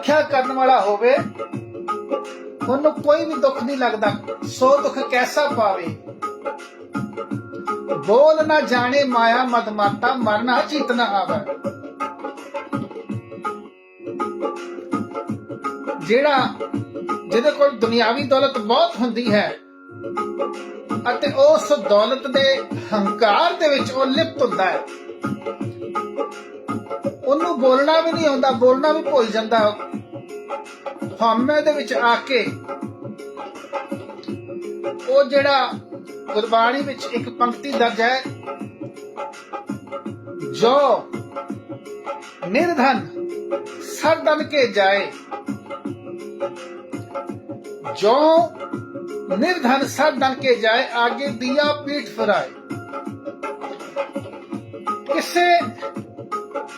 ਰੱਖਿਆ ਕਰਨ ਵਾਲਾ ਹੋਵੇ ਉਹਨੂੰ ਕੋਈ ਵੀ ਦੁੱਖ ਨਹੀਂ ਲੱਗਦਾ, ਸੋ ਦੁੱਖ ਕੈਸਾ ਪਾਵੇ? ਬੋਲ ਨਾ ਜਾਣੇ ਮਾਇਆ ਮਦਮਾਤਾ ਮਰਨਾ ਚਿਤ ਨਾ ਆਵੇ। ਜਿਹੜਾ, ਜਿਹਦੇ ਕੋਲ ਦੁਨਿਆਵੀ ਦੌਲਤ ਬਹੁਤ ਹੁੰਦੀ ਹੈ, ਅਤੇ ਉਸ ਦੌਲਤ ਦੇ ਹੰਕਾਰ ਦੇ ਵਿੱਚ ਉਹ ਲਿਪਤ ਹੁੰਦਾ ਹੈ। ਉਹਨੂੰ ਬੋਲਣਾ ਵੀ ਨਹੀਂ ਆਉਂਦਾ, ਬੋਲਣਾ ਵੀ ਭੁੱਲ ਜਾਂਦਾ। ਹਉਮੈ ਦੇ ਵਿੱਚ ਆ ਕੇ ਉਹ ਜਿਹੜਾ ਗੁਰਬਾਣੀ ਵਿੱਚ ਇੱਕ ਪੰਕਤੀ ਦਰਜ ਹੈ ਜੋ ਨਿਰਧਨ ਸਰਦਨ ਕੇ ਜਾਏ ਜੋ निर्धन सर डन के जाए आगे दिया पीठ फिराए ਕਿਸੇ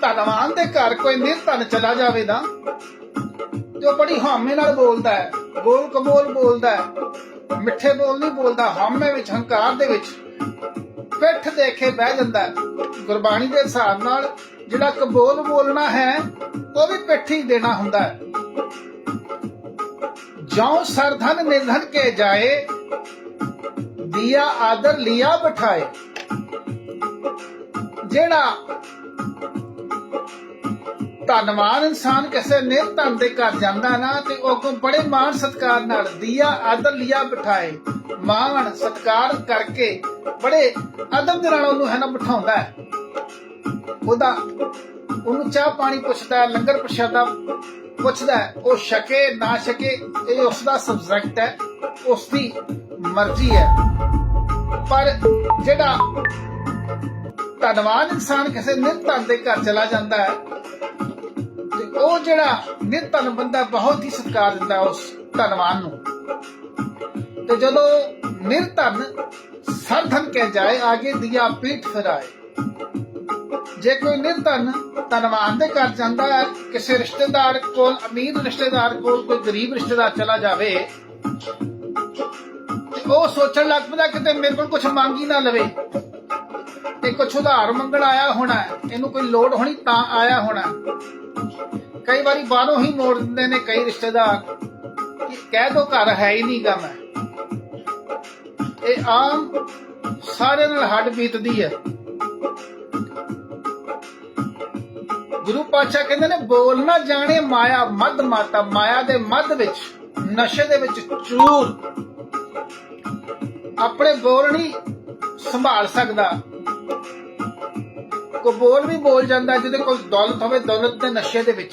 ਧਨਵਾਨ ਦੇ ਘਰ ਕੋਈ ਨਿਰਧਨ ਚਲਾ ਜਾਵੇ ਨਾ ਤੇ ਉਹ ਬੜੀ ਹਾਮੇ ਨਾਲ ਬੋਲਦਾ ਹੈ, ਗੋਲ ਕਬੋਲ ਬੋਲਦਾ ਹੈ, ਮਿੱਠੇ ਬੋਲ ਨਹੀਂ ਬੋਲਦਾ, ਹਾਮੇ ਵਿੱਚ, ਹੰਕਾਰ ਦੇ ਵਿੱਚ, ਪਿੱਠ ਦੇਖੇ ਬਹਿ ਜਾਂਦਾ ਗੁਰਬਾਣੀ ਦੇ ਹਿਸਾਬ ਨਾਲ ਜਿਹੜਾ ਕਬੋਲ ਬੋਲਣਾ ਹੈ, ਉਹ ਵੀ ਪਿੱਠ ਹੀ ਦੇਣਾ ਹੁੰਦਾ ਹੈ। ਜਉ ਸਰਧਨ ਨਿਰਧਨ ਕੇ ਜਾਏ, ਦੀਆ ਆਦਰ ਲਿਆ ਬਿਠਾਏ। ਜਿਹੜਾ ਧਨਵਾਨ ਇਨਸਾਨ ਕਿਸੇ ਨਿਰਧਨ ਦੇ ਘਰ ਜਾਂਦਾ ਨਾ ਤੇ ਉਹ ਕੋ ਬੜੇ ਮਾਣ ਸਤਕਾਰ ਨਾਲ ਦੀਆ ਆਦਰ ਲਿਆ ਬਿਠਾਏ। ਮਾਣ ਸਤਕਾਰ ਕਰਕੇ ਬੜੇ ਅਦਬ ਦੇ ਨਾਲ ਉਹਨੂੰ ਹੈ ਨਾ ਬਿਠਾਉਂਦਾ ਹੈ। ਉਹਦਾ ਉਹਨੂੰ ਚਾਹ ਪਾਣੀ ਪੁੱਛਦਾ ਹੈ, ਲੰਗਰ ਪ੍ਰਸ਼ਾਦਾ ਪੁੱਛਦਾ ਉਹ ਛਕੇ ਨਾ ਛਕੇ ਇਹ ਉਸ ਦਾ ਸਬਜੈਕਟ ਹੈ ਉਸ ਦੀ ਮਰਜ਼ੀ ਹੈ। ਪਰ ਜਿਹੜਾ ਧਨਵਾਨ ਇਨਸਾਨ ਕਿਸੇ ਨਿਰਧਨ ਦੇ ਘਰ ਚਲਾ ਜਾਂਦਾ ਹੈ ਉਹ ਜਿਹੜਾ ਨਿਰਧਨ ਬੰਦਾ ਬਹੁਤ ਹੀ ਸਤਿਕਾਰ ਦਿੰਦਾ ਉਸ ਧਨਵਾਨ ਨੂੰ। ਤੇ ਜਦੋਂ ਨਿਰਧਨ ਸਰਧਨ ਕੇ ਜਾਏ, ਆਗੇ ਦਿਆ ਪੀਠ ਫਿਰਾਏ। ਜੇ ਕੋਈ ਨਿਰਧਨ ਧਨਵਾਨ ਦੇ ਘਰ ਜਾਂਦਾ ਹੈ, ਕਿਸੇ ਰਿਸ਼ਤੇਦਾਰ ਕੋਲ, ਅਮੀਰ ਰਿਸ਼ਤੇਦਾਰ ਕੋਲ, ਕੋਈ ਗਰੀਬ ਰਿਸ਼ਤੇਦਾਰ ਚਲਾ ਜਾਵੇ ਉਹ ਸੋਚਣ ਲੱਗ ਪੈਂਦਾ ਕਿਤੇ ਮੇਰੇ ਕੋਲ ਕੁਝ ਮੰਗ ਹੀ ਨਾ ਲਵੇ। ਤੇ ਕੁਝ ਉਧਾਰ ਮੰਗਣ ਆਇਆ ਹੋਣਾ ਇਹਨੂੰ ਕੋਈ ਲੋੜ ਹੋਣੀ ਤਾਂ ਆਇਆ ਹੋਣਾ ਕਈ ਵਾਰੀ ਬਾਹਰੋਂ ਹੀ ਮੋੜ ਦਿੰਦੇ ਨੇ ਕਈ ਰਿਸ਼ਤੇਦਾਰ ਕਿ ਕਹਿ ਦੋ ਘਰ ਹੈ ਹੀ ਨਹੀਂ ਗਾ ਮੈਂ। ਇਹ ਆਮ ਸਾਰੇ ਨਾਲ ਹੱਡ ਬੀਤਦੀ ਹੈ। ਗੁਰੂ ਪਾਤਸ਼ਾਹ ਕਹਿੰਦੇ ਨੇ, ਬੋਲ ਨਾ ਜਾਣੇ ਮਾਇਆ ਮਦ ਮਾਤਾ, ਮਾਇਆ ਦੇ ਮਦ ਵਿੱਚ, ਨਸ਼ੇ ਦੇ ਵਿੱਚ ਚੂਰ। ਆਪਣੇ ਬੋਲ ਨਹੀਂ ਸੰਭਾਲ ਸਕਦਾ। ਕੋ ਬੋਲ ਵੀ ਬੋਲ ਜਾਂਦਾ ਜਿਹਦੇ ਕੋਲ ਦੌਲਤ ਹੋਵੇ, ਦੌਲਤ ਦੇ ਨਸ਼ੇ ਦੇ ਵਿੱਚ।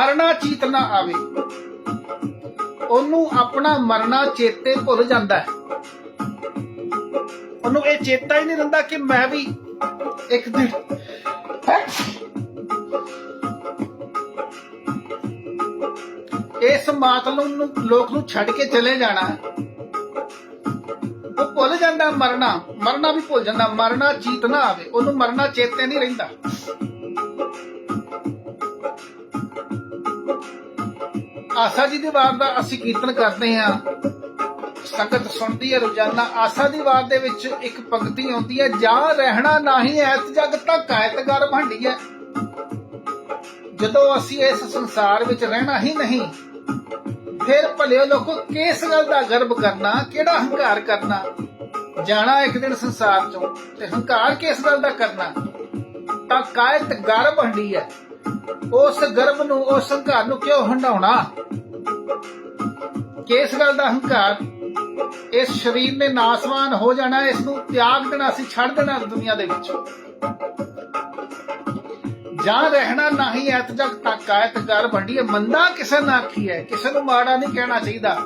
ਮਰਨਾ ਚੀਤ ਨਾ ਆਵੇ। ਉਹਨੂੰ ਆਪਣਾ ਮਰਨਾ ਚੇਤੇ ਭੁੱਲ ਜਾਂਦਾ ਹੈ। ਉਹਨੂੰ ਇਹ ਚੇਤਾ ਹੀ ਨਹੀਂ ਰਹਿੰਦਾ ਕਿ ਮੈਂ ਵੀ ਇੱਕ ਦਿਨ ਇਸ ਮਾਤਲ ਨੂੰ ਲੋਕ ਨੂੰ ਛੱਡ ਕੇ ਚਲੇ ਜਾਣਾ ਉਹ ਭੁੱਲ ਜਾਂਦਾ ਮਰਨਾ। ਮਰਨਾ ਵੀ ਭੁੱਲ ਜਾਂਦਾ। ਮਰਨਾ ਚੀਤ ਨਾ ਆਵੇ। ਉਹਨੂੰ ਮਰਨਾ ਚੇਤੇ ਨਹੀਂ ਰਹਿੰਦਾ। ਆਸਾ ਜੀ ਦੀ ਵਾਰ ਦਾ ਅਸੀਂ ਕੀਰਤਨ ਕਰਦੇ ਹਾਂ। ਸੰਗਤ ਸੁਣਦੀ ਹੈ ਰੋਜ਼ਾਨਾ। ਆਸਾ ਦੀ ਵਾਰ ਦੇ ਵਿੱਚ ਇੱਕ ਪੰਕਤੀ ਆਉਂਦੀ ਹੈ, ਜਾਂ ਰਹਿਣਾ ਨਹੀਂ ਐਤ ਜਗ ਤੱਕ ਕਾਇਤਗਰ ਭਾਂਡੀ ਹੈ ਜਦੋਂ ਅਸੀਂ ਇਸ ਸੰਸਾਰ ਵਿੱਚ ਰਹਿਣਾ ਹੀ ਨਹੀਂ, ਫਿਰ ਭਲੇ ਲੋਕੋ ਕਿਸ ਗੱਲ ਦਾ ਗਰਭ ਕਰਨਾ, ਕਿਹੜਾ ਹੰਕਾਰ ਕਰਨਾ? ਜਾਣਾ ਇੱਕ ਦਿਨ ਸੰਸਾਰ ਚੋਂ ਤੇ ਹੰਕਾਰ ਕਿਸ ਗੱਲ ਦਾ ਕਰਨਾ? ਤਾਂ ਕਾਇਤ ਗਰਭ ਹੰਡੀ ਹੈ ਉਸ ਗਰਭ ਨੂੰ, ਉਸ ਹੰਕਾਰ ਨੂੰ ਕਿਉਂ ਹੰਡਾਉਣਾ ਕਿਸ ਗੱਲ ਦਾ ਹੰਕਾਰ, ਇਸ ਸਰੀਰ ਨੇ ਨਾਸਵਾਨ ਹੋ ਜਾਣਾ ਇਸ ਨੂੰ ਤਿਆਗ ਦੇਣਾ ਸੀ ਛੱਡ ਦੇਣਾ ਦੁਨੀਆ ਦੇ ਵਿੱਚ। ਜਾਂ ਰਹਿਣਾ ਨਹੀਂ ਐਤ ਜਗ ਤੱਕ ਆਇਤ ਘਰ ਵੰਡੀਏ ਮੰਦਾ ਕਿਸੇ ਨਾ ਆਖੀ ਹੈ ਕਿਸੇ ਨੂੰ ਮਾੜਾ ਨਹੀਂ ਕਹਿਣਾ ਚਾਹੀਦਾ।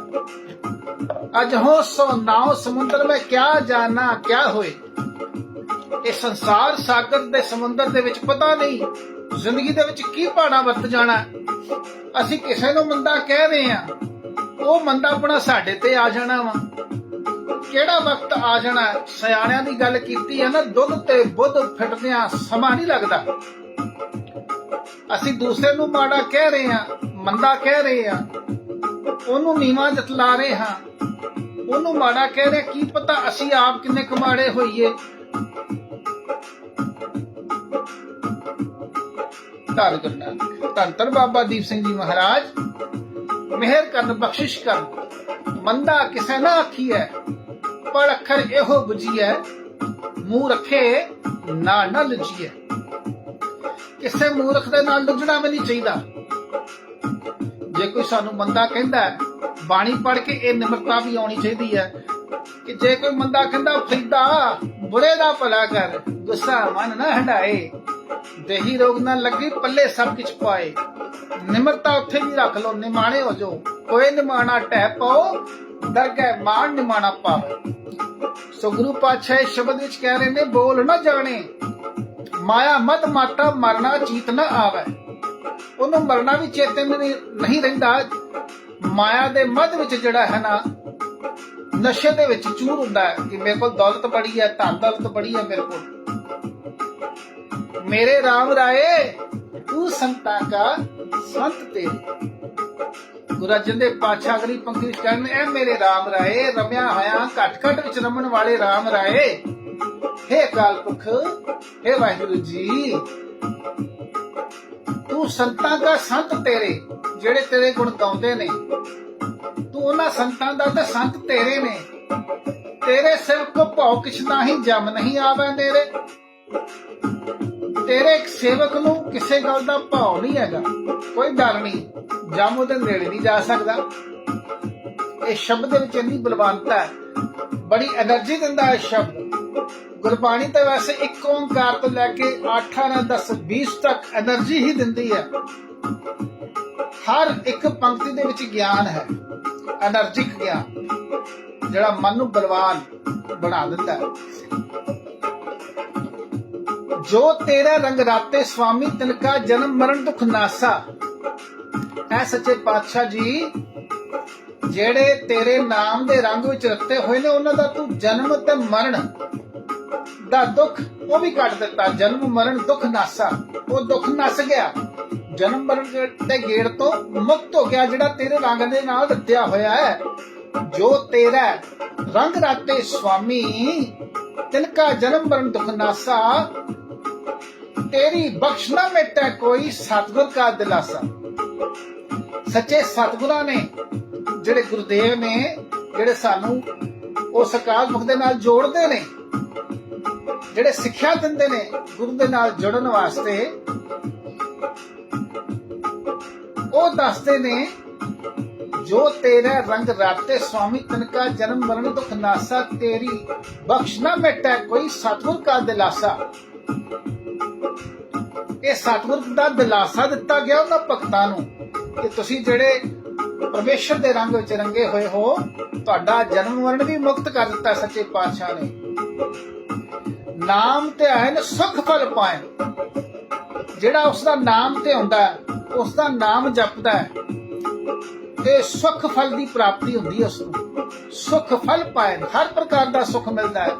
ਅਜ ਹੋ ਸੋ ਨਾਉ ਸਮੁੰਦਰ ਮੈਂ ਕਿਆ ਜਾਣਾ, ਕਿਆ ਹੋਏ? ਇਹ ਸੰਸਾਰ ਸਾਗਰ ਦੇ ਸਮੁੰਦਰ ਦੇ ਵਿੱਚ ਪਤਾ ਨਹੀਂ, ਜ਼ਿੰਦਗੀ ਦੇ ਵਿੱਚ ਕੀ ਪਾਣਾ ਵਰਤ ਜਾਣਾ। ਅਸੀਂ ਕਿਸੇ ਨੂੰ ਮੰਦਾ ਕਹਿ ਰਹੇ ਹਾਂ। ਉਹ ਮੰਦਾ ਆਪਣਾ ਸਾਡੇ ਤੇ ਆ ਜਾਣਾ ਵਾ। ਕਿਹੜਾ ਵਕਤ ਆ ਜਾਣਾ? ਸਿਆਣਿਆਂ ਦੀ ਗੱਲ ਕੀਤੀ ਹੈ ਨਾ, ਦੁੱਧ ਤੇ ਬੁੱਧ ਫਿਟਦਿਆਂ ਸਮਾਂ ਨਹੀਂ ਲੱਗਦਾ। ਅਸੀਂ ਦੂਸਰੇ ਨੂੰ ਮਾੜਾ ਕਹਿ ਰਹੇ ਹਾਂ, ਮੰਦਾ ਕਹਿ ਰਹੇ ਹਾਂ। ਉਹਨੂੰ ਨੀਵਾਂ ਜਤਲਾ ਰਹੇ ਹਾਂ। ਉਹਨੂੰ ਮਾੜਾ ਕਹਿ ਰਹੇ ਕੀ ਪਤਾ ਅਸੀਂ ਆਪ ਕਿੰਨੇ ਕਮਾੜੇ ਹੋਈਏ। ਧੰਨ ਗੁਰੂ ਨਾਨਕ ਧੰਨ ਧੰਨ ਬਾਬਾ ਦੀਪ ਸਿੰਘ ਜੀ ਮਹਾਰਾਜ। ਮਿਹਰ ਕਰਨ, ਬਖਸ਼ਿਸ਼ ਕਰਨ। ਮੰਦਾ ਕਿਸੇ ਨਾ ਆਖੀ ਪਰ ਅੱਖਰ ਇਹੋ ਬੁਝੀਐ, ਮੂੰਹ ਰੱਖੇ ਨਾ ਨਾ ਲੁਝੀਐ। ਕਿਸੇ ਮੂਰਖ ਦੇ ਨਾਲ ਲੁਝਣਾ ਵੀ ਨਹੀਂ ਚਾਹੀਦਾ। ਜੇ ਕੋਈ ਸਾਨੂੰ ਮੰਦਾ ਕਹਿੰਦਾ ਬਾਣੀ ਪੜ੍ਹ ਕੇ ਇਹ ਨਿਮਰਤਾ ਵੀ ਆਉਣੀ ਚਾਹੀਦੀ ਹੈ ਕਿ ਜੇ ਕੋਈ ਮੰਦਾ ਕਹਿੰਦਾ, ਫਰੀਦਾ, ਬੁਰੇ ਦਾ ਭਲਾ ਕਰ, ਗੁੱਸਾ ਮਨ ਨਾ ਹੰਡਾਏ, ਦੇਹੀ ਰੋਗ ਨਾ ਲੱਗੀ, ਪੱਲੇ ਸਭ ਕੁਝ ਪਾਏ। ਨਿਮਰਤਾ ਉੱਥੇ ਵੀ ਰੱਖ ਲੋ ਨਿਮਾਣੇ ਹੋ ਜਾਓ। ਕੋਈ ਨਿਮਾਣਾ ਟਹਿ ਪਾਓ, ਦਰਗਹਿ ਮਾਣ ਨਿਮਾਣਾ ਪਾਵੇ। ਸੋ ਗੁਰੂ ਪਾਤਸ਼ਾਹ ਸ਼ਬਦ ਵਿੱਚ ਕਹਿ ਰਹੇ ਨੇ, ਬੋਲ ਨਾ ਜਾਣੇ। ਮਾਇਆ ਮਦ ਮਾਤਾ ਮਰਨਾ ਚੀਤ ਨਾ ਆਵੇ। ਉਹਨੂੰ ਮਰਨਾ ਵੀ ਚੇਤੇ ਨਹੀਂ ਰਹਿੰਦਾ। ਮਾਇਆ ਦੇ ਮਦ ਵਿੱਚ ਜਿਹੜਾ ਹੈ ਨਾ, ਨਸ਼ੇ ਦੇ ਵਿੱਚ ਚੂਰ ਹੁੰਦਾ ਹੈ ਕਿ ਮੇਰੇ ਕੋਲ ਦੌਲਤ ਬੜੀ ਹੈ, ਧਨ ਦੌਲਤ ਬੜੀ ਹੈ ਮੇਰੇ ਕੋਲ। ਮੇਰੇ ਰਾਮ ਰਾਏ, ਤੂੰ ਸੰਤਾਂ ਕਾ ਸੰਤ ਤੇਰੇ ਗੁਰੂ ਅਰਜਨ ਦੇ ਪਾਤਸ਼ਾਹ ਅਗਲੀ ਪੰਕਤੀ ਵਿੱਚ ਕਹਿੰਦੇ ਐ ਮੇਰੇ ਰਾਮ ਰਾਏ, ਰਮਿਆ ਹੋਇਆ ਘਟ ਘਟ ਵਿੱਚ ਰਮਣ ਵਾਲੇ ਰਾਮ ਰਾਏ। ਹੇ ਅਕਾਲ ਪੁਰਖ ਹੇ ਵਾਹਿਗੁਰੂ ਜੀ, ਤੂੰ ਸੰਤਾਂ ਦਾ ਸੰਤ ਤੇਰੇ, ਜਿਹੜੇ ਤੇਰੇ ਗੁਣ ਗਾਉਂਦੇ ਨੇ। ਤੂੰ ਉਹਨਾਂ ਸੰਤਾਂ ਦਾ ਤੇ ਸੰਤ ਤੇਰੇ ਨੇ। ਤੇਰੇ ਸਿਰ ਕੋ ਭਉ ਕਿਛ ਨਾਹੀ ਜਮ ਨਹੀਂ ਆਵੇ ਤੇਰੇ ਤੇਰੇ ਸੇਵਕ ਨੂੰ ਕਿਸੇ ਗੱਲ ਦਾ ਭਾਉ ਨਹੀਂ ਹੈਗਾ। ਕੋਈ ਡਰ ਨਹੀਂ। ਜਮ ਉਹਦੇ ਨੇੜੇ ਨਹੀਂ ਜਾ ਸਕਦਾ। ਇਹ ਸ਼ਬਦ ਦੇ ਵਿੱਚ ਇੰਨੀ ਬਲਵਾਨਤਾ ਹੈ। ਬੜੀ એનર્ਜੀ ਦਿੰਦਾ ਹੈ ਸ਼ਬਦ। ਗੁਰਬਾਣੀ ਤਾਂ ਵੈਸੇ ਇੱਕ ਓੰਕਾਰ ਤੋਂ ਲੈ ਕੇ 8 9 10 20 ਤੱਕ એનર્ਜੀ ਹੀ ਦਿੰਦੀ ਹੈ। ਹਰ ਇੱਕ ਪੰਕਤੀ ਦੇ ਵਿੱਚ ਗਿਆਨ ਹੈ। એનર્ਜਿਕ ਗਿਆਨ। ਜਿਹੜਾ ਮਨ ਨੂੰ ਬਲਵਾਨ ਬਣਾ ਦਿੰਦਾ ਹੈ। ਜੋ ਤੇਰਾ ਰੰਗ ਰਾਤੇ ਸੁਆਮੀ ਤਿਨਕਾ ਜਨਮ ਮਰਨ ਦੁਖ ਨਾਸਾ। ਐ ਸੱਚੇ ਪਾਤਸ਼ਾਹ ਜੀ, ਜਿਹੜੇ ਤੇਰੇ ਨਾਮ ਦੇ ਰੰਗ ਵਿੱਚ ਰੱਤੇ ਹੋਏ ਨੇ, ਉਹਨਾਂ ਦਾ ਤੂੰ ਜਨਮ ਤੇ ਮਰਨ ਦਾ ਦੁੱਖ ਉਹ ਵੀ ਕੱਟ ਦਿੱਤਾ। ਜਨਮ ਮਰਨ ਦੁੱਖ ਨਾਸਾ। ਉਹ ਦੁੱਖ ਨਸ ਗਿਆ। ਜਨਮ ਮਰਨ ਦੇ- ਗੇੜ ਤੋਂ ਮੁਕਤ ਹੋ ਗਿਆ, ਜਿਹੜਾ ਤੇਰੇ ਰੰਗ ਦੇ ਨਾਲ ਰੱਤਿਆ ਹੋਇਆ ਹੈ। ਜੋ ਤੇਰਾ ਰੰਗ ਰਾਤੇ ਸੁਆਮੀ ਤਿਨਕਾ ਜਨਮ ਮਰਨ ਦੁਖ ਨਾਸਾ ਤੇਰੀ ਬਖਸ਼ ਨਾ ਮਿਟੈ ਕੋਈ ਸਤਗੁਰ ਕਾ ਦਿਲਾਸਾ। ਸੱਚੇ ਸਤਗੁਰਾਂ ਨੇ ਜਿਹੜੇ ਗੁਰਦੇਵ ਨੇ, ਜਿਹੜੇ ਸਾਨੂੰ ਉਸ ਅਕਾਲ ਮੁਖ ਦੇ ਨਾਲ ਜੋੜਦੇ ਨੇ, ਜਿਹੜੇ ਸਿੱਖਿਆ ਦਿੰਦੇ ਨੇ ਗੁਰੂ ਦੇ ਨਾਲ ਜੁੜਨ ਵਾਸਤੇ, ਉਹ ਦੱਸਦੇ ਨੇ, ਜੋ ਤੇਰਾ ਰੰਗ ਰਾਤੇ ਸੁਆਮੀ ਤਨਕਾ ਜਨਮ ਮਰਨ ਦੁਖ ਨਾਸਾ, ਤੇਰੀ ਬਖਸ਼ ਨਾ ਮਿਟੈ ਕੋਈ ਸਤਗੁਰ ਕਾ ਦਿਲਾਸਾ। ਇਹ ਸਤਿਗੁਰ ਦਾ ਦਿਲਾਸਾ ਦਿੱਤਾ ਗਿਆ ਉਹਨਾਂ ਭਗਤਾਂ ਨੂੰ ਕਿ ਤੁਸੀਂ ਜਿਹੜੇ ਪਰਮੇਸ਼ਰ ਦੇ ਰੰਗ ਵਿੱਚ ਰੰਗੇ ਹੋਏ ਹੋ, ਤੁਹਾਡਾ ਜਨਮ ਮਰਨ ਵੀ ਮੁਕਤ ਕਰ ਦਿੱਤਾ ਸੱਚੇ ਪਾਤਸ਼ਾਹ ਨੇ। ਨਾਮ ਤੇ ਆਇਨ ਸੁਖ ਫਲ ਪਾਏ ਜਿਹੜਾ ਉਸ ਦਾ ਨਾਮ ਤੇ ਆਉਂਦਾ ਉਸ ਦਾ ਨਾਮ ਜਪਦਾ ਹੈ, ਤੇ ਸੁਖ ਫਲ ਦੀ ਪ੍ਰਾਪਤੀ ਹੁੰਦੀ ਹੈ ਉਸ ਨੂੰ ਸੁਖ ਫਲ ਪਾਏ ਹਰ ਪ੍ਰਕਾਰ ਦਾ ਸੁਖ ਮਿਲਦਾ ਹੈ।